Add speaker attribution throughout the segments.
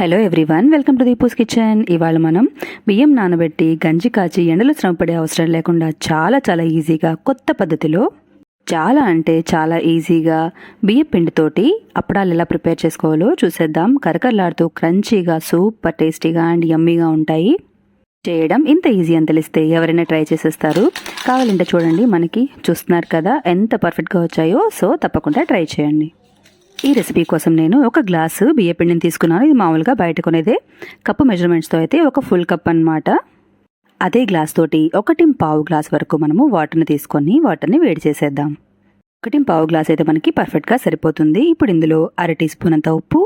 Speaker 1: Hello everyone welcome to Deepu's kitchen ఇవాళ మనం బియ్యం నానబెట్టి గంజి కాచి ఎండలో శ్రమపడే అవసరం లేకుండా చాలా చాలా ఈజీగా కొత్త పద్ధతిలో చాలా అంటే చాలా ఈజీగా బియ్యం పిండితోటి అప్పడాలు ఎలా ప్రిపేర్ చేసుకోవాలో చూసేద్దాం. కరకరలాడుతూ క్రంచీగా సూపర్ టేస్టీగా అండ్ యమ్మీగా ఉంటాయి. చేయడం ఇంత ఈజీ అని తెలిస్తే ఎవరైనా ట్రై చేసేస్తారు. కావాలంటే చూడండి మనకి చూస్తున్నారు కదా ఎంత పర్ఫెక్ట్గా వచ్చాయో సో తప్పకుండా ట్రై చేయండి. ఈ రెసిపీ కోసం నేను ఒక గ్లాసు బియ్య పిండిని తీసుకున్నాను. ఇది మామూలుగా బయట కొనేదే. కప్పు మెజర్మెంట్స్తో అయితే ఒక ఫుల్ కప్ అన్నమాట. అదే గ్లాస్ తోటి ఒకటి పావు గ్లాస్ వరకు మనము వాటర్ని తీసుకొని వాటర్ని వేడి చేసేద్దాం. ఒకటి పావు గ్లాస్ అయితే మనకి పర్ఫెక్ట్గా సరిపోతుంది. ఇప్పుడు ఇందులో అర టీ స్పూన్ అంత ఉప్పు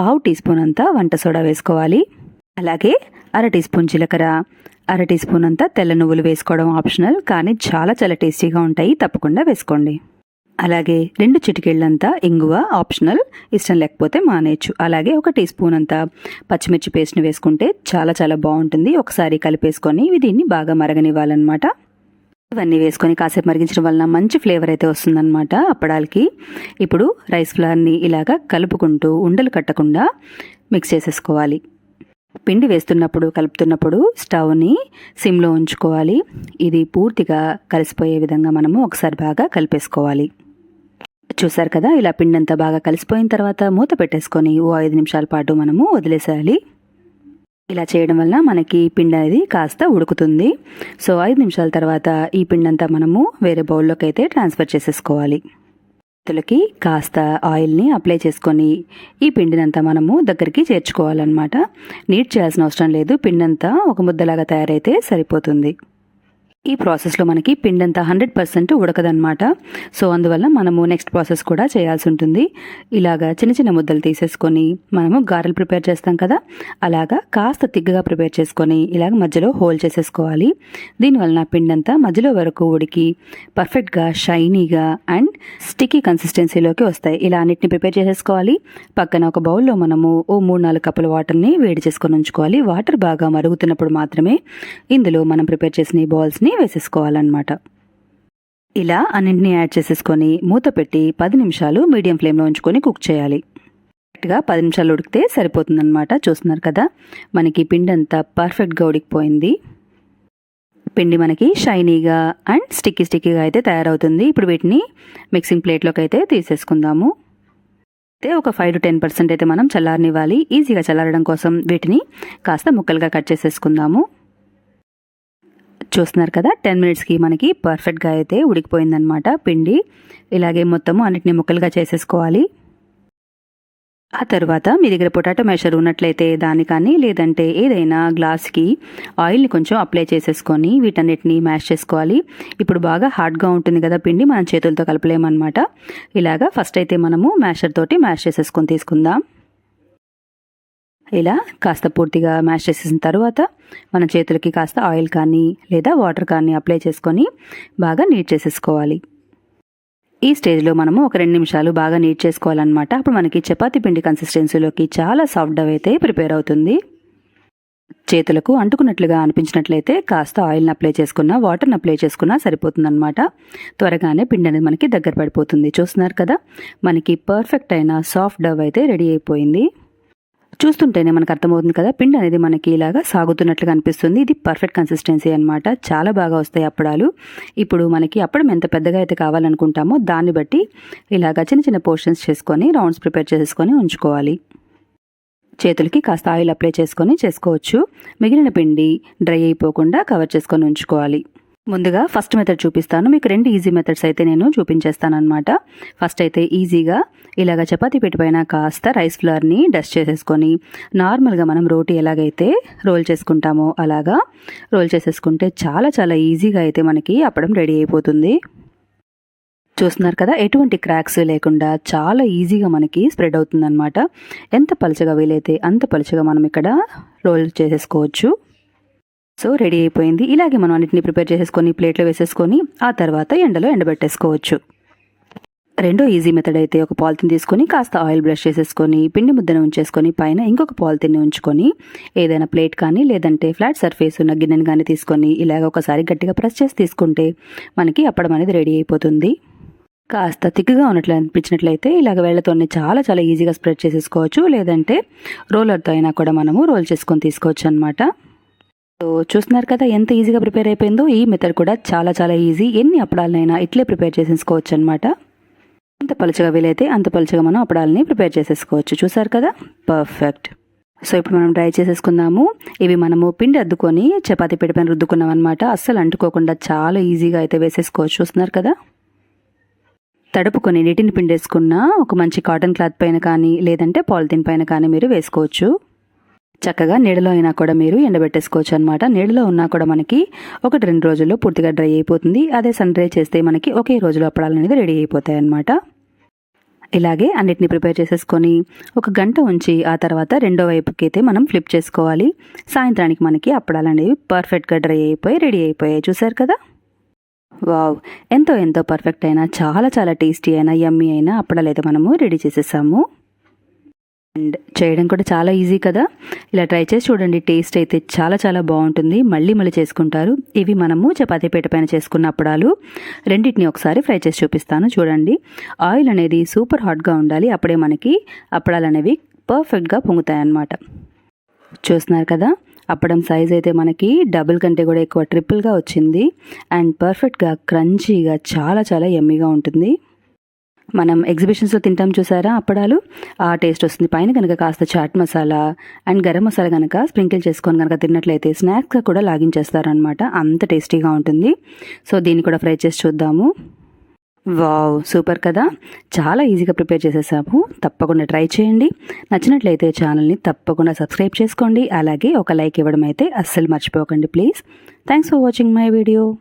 Speaker 1: పావు టీ స్పూన్ అంత వంట సోడా వేసుకోవాలి. అలాగే అర టీ స్పూన్ జీలకర్ర అర టీ స్పూన్ అంతా తెల్ల నువ్వులు వేసుకోవడం ఆప్షనల్ కానీ చాలా చాలా టేస్టీగా ఉంటాయి. తప్పకుండా వేసుకోండి. అలాగే రెండు చిటికెళ్ళంతా ఇంగువ ఆప్షనల్ ఇష్టం లేకపోతే మానేయచ్చు. అలాగే ఒక టీ స్పూన్ అంతా పచ్చిమిర్చి పేస్ట్ని వేసుకుంటే చాలా చాలా బాగుంటుంది. ఒకసారి కలిపేసుకొని దీన్ని బాగా మరగనివ్వాలన్నమాట. ఇవన్నీ వేసుకొని కాసేపు మరిగించడం వలన మంచి ఫ్లేవర్ అయితే వస్తుందన్నమాట అప్పడాలకి. ఇప్పుడు రైస్ ఫ్లవర్ని ఇలాగా కలుపుకుంటూ ఉండలు కట్టకుండా మిక్స్ చేసేసుకోవాలి. పిండి వేస్తున్నప్పుడు కలుపుతున్నప్పుడు స్టవ్ని సిమ్లో ఉంచుకోవాలి. ఇది పూర్తిగా కలిసిపోయే విధంగా మనము ఒకసారి బాగా కలిపేసుకోవాలి. చూసారు కదా ఇలా పిండి అంతా బాగా కలిసిపోయిన తర్వాత మూత పెట్టేసుకొని ఓ ఐదు నిమిషాల పాటు మనము వదిలేసేయాలి. ఇలా చేయడం వల్ల మనకి పిండి అనేది కాస్త ఉడుకుతుంది. సో ఐదు నిమిషాల తర్వాత ఈ పిండి అంతా మనము వేరే బౌల్లోకి అయితే ట్రాన్స్ఫర్ చేసేసుకోవాలి. చేతులకి కాస్త ఆయిల్ని అప్లై చేసుకొని ఈ పిండినంతా మనము దగ్గరికి చేర్చుకోవాలన్నమాట. నీట్ చేయాల్సిన అవసరం లేదు పిండంతా ఒక ముద్దలాగా తయారైతే సరిపోతుంది. ఈ ప్రాసెస్లో మనకి పిండి అంతా హండ్రెడ్ పర్సెంట్ ఉడకదనమాట సో అందువల్ల మనము నెక్స్ట్ ప్రాసెస్ కూడా చేయాల్సి ఉంటుంది. ఇలాగా చిన్న చిన్న ముద్దలు తీసేసుకొని మనము గారెలు ప్రిపేర్ చేస్తాం కదా అలాగా కాస్త తిగ్గగా ప్రిపేర్ చేసుకొని ఇలాగ మధ్యలో హోల్ చేసేసుకోవాలి. దీనివల్ల పిండి అంతా మధ్యలో వరకు ఉడికి పర్ఫెక్ట్గా షైనీగా అండ్ స్టిక్కీ కన్సిస్టెన్సీలోకి వస్తాయి. ఇలా అన్నిటిని ప్రిపేర్ చేసేసుకోవాలి. పక్కన ఒక బౌల్లో మనము ఓ మూడు నాలుగు కప్పుల వాటర్ని వేడి చేసుకొని ఉంచుకోవాలి. వాటర్ బాగా మరుగుతున్నప్పుడు మాత్రమే ఇందులో మనం ప్రిపేర్ చేసిన ఈ బాల్స్ని వేసేసుకోవాలన్నమాట. ఇలా అన్నింటినీ యాడ్ చేసేసుకొని మూత పెట్టి పది నిమిషాలు మీడియం ఫ్లేమ్లో ఉంచుకొని కుక్ చేయాలి. కరెక్ట్గా పది నిమిషాలు ఉడికితే సరిపోతుందన్నమాట. చూస్తున్నారు కదా? మనకి పిండి అంతా పర్ఫెక్ట్గా ఉడికిపోయింది. పిండి మనకి షైనీగా అండ్ స్టిక్కీ స్టిక్కీగా అయితే తయారవుతుంది. ఇప్పుడు వీటిని మిక్సింగ్ ప్లేట్లోకి అయితే తీసేసుకుందాము. అయితే ఒక ఫైవ్ టు టెన్ పర్సెంట్ అయితే మనం చల్లారనివ్వాలి. ఈజీగా చల్లారడం కోసం వీటిని కాస్త ముక్కలుగా కట్ చేసేసుకుందాము. చూస్తున్నారు కదా టెన్ మినిట్స్కి మనకి పర్ఫెక్ట్గా అయితే ఉడికిపోయిందనమాట పిండి. ఇలాగే మొత్తము అన్నిటిని ముక్కలుగా చేసేసుకోవాలి. ఆ తర్వాత మీ దగ్గర పొటాటో మెషర్ ఉన్నట్లయితే దాని కానీ లేదంటే ఏదైనా గ్లాస్కి ఆయిల్ని కొంచెం అప్లై చేసేసుకొని వీటన్నిటిని మ్యాష్ చేసుకోవాలి. ఇప్పుడు బాగా హార్డ్గా ఉంటుంది కదా పిండి మనం చేతులతో కలపలేమన్నమాట. ఇలాగా ఫస్ట్ అయితే మనము మ్యాషర్ తోటి మ్యాష్ చేసేసుకొని తీసుకుందాం. ఇలా కాస్త పూర్తిగా మ్యాష్ చేసేసిన తర్వాత మన చేతులకి కాస్త ఆయిల్ కానీ లేదా వాటర్ కానీ అప్లై చేసుకొని బాగా నీట్ చేసేసుకోవాలి. ఈ స్టేజ్లో మనము ఒక రెండు నిమిషాలు బాగా నీట్ చేసుకోవాలన్నమాట. అప్పుడు మనకి చపాతి పిండి కన్సిస్టెన్సీలోకి చాలా సాఫ్ట్ డవ్ అయితే ప్రిపేర్ అవుతుంది. చేతులకు అంటుకున్నట్లుగా అనిపించినట్లయితే కాస్త ఆయిల్ని అప్లై చేసుకున్నా వాటర్ని అప్లై చేసుకున్నా సరిపోతుందన్నమాట. త్వరగానే పిండి అనేది మనకి దగ్గర పడిపోతుంది. చూస్తున్నారు కదా? మనకి పర్ఫెక్ట్ అయిన సాఫ్ట్ డవ్ అయితే రెడీ అయిపోయింది. చూస్తుంటేనే మనకు అర్థమవుతుంది కదా పిండి అనేది మనకి ఇలాగా సాగుతున్నట్లుగా అనిపిస్తుంది. ఇది పర్ఫెక్ట్ కన్సిస్టెన్సీ అనమాట చాలా బాగా వస్తాయి అప్పడాలు. ఇప్పుడు మనకి అప్పడం ఎంత పెద్దగా అయితే కావాలనుకుంటామో దాన్ని బట్టి ఇలాగా చిన్న చిన్న పోర్షన్స్ చేసుకొని రౌండ్స్ ప్రిపేర్ చేసుకొని ఉంచుకోవాలి. చేతులకి కాస్త ఆయిల్ అప్లై చేసుకొని చేసుకోవచ్చు. మిగిలిన పిండి డ్రై అయిపోకుండా కవర్ చేసుకొని ఉంచుకోవాలి. ముందుగా ఫస్ట్ మెథడ్ చూపిస్తాను. మీకు రెండు ఈజీ మెథడ్స్ అయితే నేను చూపించేస్తాను అనమాట ఫస్ట్ అయితే ఈజీగా ఇలాగ చపాతీ పెట్టిపోయిన కాస్త రైస్ ఫ్లవర్ని డస్ట్ చేసేసుకొని నార్మల్గా మనం రోటీ ఎలాగైతే రోల్ చేసుకుంటామో అలాగా రోల్ చేసేసుకుంటే చాలా చాలా ఈజీగా అయితే మనకి అప్పడం రెడీ అయిపోతుంది. చూస్తున్నారు కదా ఎటువంటి క్రాక్స్ లేకుండా చాలా ఈజీగా మనకి స్ప్రెడ్ అవుతుందన్నమాట. ఎంత పలుచగా వీలైతే అంత పలుచగా మనం ఇక్కడ రోల్ చేసేసుకోవచ్చు. సో రెడీ అయిపోయింది. ఇలాగే మనం అన్నింటినీ ప్రిపేర్ చేసేసుకొని ప్లేట్లో వేసేసుకొని ఆ తర్వాత ఎండలో ఎండబెట్టేసుకోవచ్చు. రెండో ఈజీ మెథడ్ అయితే ఒక పాలిథిన్ తీసుకొని కాస్త ఆయిల్ బ్రష్ చేసేసుకొని పిండి ముద్దను ఉంచేసుకొని పైన ఇంకొక పాలిథిన్ని ఉంచుకొని ఏదైనా ప్లేట్ కానీ లేదంటే ఫ్లాట్ సర్ఫేస్ ఉన్న గిన్నెని కానీ తీసుకొని ఇలాగ ఒకసారి గట్టిగా ప్రెస్ చేసి తీసుకుంటే మనకి అప్పడం అనేది రెడీ అయిపోతుంది. కాస్త తిక్కుగా ఉన్నట్లు అనిపించినట్లయితే ఇలాగ వేళ్ళతోనే చాలా చాలా ఈజీగా స్ప్రెడ్ చేసేసుకోవచ్చు. లేదంటే రోలర్తో అయినా కూడా మనము రోల్ చేసుకొని తీసుకోవచ్చు అనమాట సో చూస్తున్నారు కదా ఎంత ఈజీగా ప్రిపేర్ అయిపోయిందో. ఈ మెథడ్ కూడా చాలా చాలా ఈజీ ఎన్ని అప్పడాలనైనా ఇట్లే ప్రిపేర్ చేసేసుకోవచ్చు అనమాట ఎంత పలుచగా వీలైతే అంత పలుచగా మనం అప్పడాలని ప్రిపేర్ చేసేసుకోవచ్చు. చూసారు కదా? పర్ఫెక్ట్ సో ఇప్పుడు మనం డ్రై చేసేసుకుందాము. ఇవి మనము పిండి అద్దుకొని చపాతీ పిడిపైన రుద్దుకున్నాం అనమాట అస్సలు అంటుకోకుండా చాలా ఈజీగా అయితే వేసేసుకోవచ్చు. చూస్తున్నారు కదా? తడుపుకొని నీటిని పిండేసుకున్న ఒక మంచి కాటన్ క్లాత్ పైన కానీ లేదంటే పాలిథిన్ పైన కానీ మీరు వేసుకోవచ్చు. చక్కగా నీడలో అయినా కూడా మీరు ఎండబెట్టేసుకోవచ్చు అనమాట నీడలో ఉన్నా కూడా మనకి ఒకటి రెండు రోజుల్లో పూర్తిగా డ్రై అయిపోతుంది. అదే సన్ డ్రై చేస్తే మనకి ఒకే రోజులో అప్పడాలు అనేది రెడీ అయిపోతాయి అనమాట ఇలాగే అన్నిటిని ప్రిపేర్ చేసేసుకొని ఒక గంట ఉంచి ఆ తర్వాత రెండో వైపుకి అయితే మనం ఫ్లిప్ చేసుకోవాలి. సాయంత్రానికి మనకి అప్పడాలు అనేవి పర్ఫెక్ట్గా డ్రై అయిపోయి రెడీ అయిపోయాయి. చూసారు కదా? వావ్! ఎంతో ఎంతో పర్ఫెక్ట్ అయినా చాలా చాలా టేస్టీ అయినా యమ్మీ అయినా అప్పడాలు అయితే మనము రెడీ చేసేసాము. అండ్ చేయడం కూడా చాలా ఈజీ కదా. ఇలా ట్రై చేసి చూడండి. టేస్ట్ అయితే చాలా చాలా బాగుంటుంది. మళ్ళీ మళ్ళీ చేసుకుంటారు. ఇవి మనము చపాతీ పీట పైన చేసుకున్న అప్పడాలు. రెండింటిని ఒకసారి ఫ్రై చేసి చూపిస్తాను. చూడండి. ఆయిల్ అనేది సూపర్ హాట్గా ఉండాలి. అప్పుడే మనకి అప్పడాలు అనేవి పర్ఫెక్ట్గా పొంగుతాయి అన్నమాట చూస్తున్నారు కదా? అప్పడం సైజ్ అయితే మనకి డబుల్ కంటే కూడా ఎక్కువ ట్రిపుల్గా వచ్చింది. అండ్ పర్ఫెక్ట్గా క్రంచీగా చాలా చాలా ఎమ్మీగా ఉంటుంది. మనం ఎగ్జిబిషన్స్లో తింటాం చూసారా? అప్పడాలు. ఆ టేస్ట్ వస్తుంది. పైన కనుక కాస్త చాట్ మసాలా అండ్ గరం మసాలా కనుక స్ప్రింకిల్ చేసుకొని కనుక తిన్నట్లయితే స్నాక్స్గా కూడా లాగించేస్తారనమాట అంత టేస్టీగా ఉంటుంది. సో దీన్ని కూడా ఫ్రై చేసి చూద్దాము. వావ్! సూపర్ కదా? చాలా ఈజీగా ప్రిపేర్ చేసేసాము. తప్పకుండా ట్రై చేయండి. నచ్చినట్లయితే ఛానల్ని తప్పకుండా సబ్స్క్రైబ్ చేసుకోండి. అలాగే ఒక లైక్ ఇవ్వడం అయితే అస్సలు మర్చిపోకండి please. Thanks for watching my video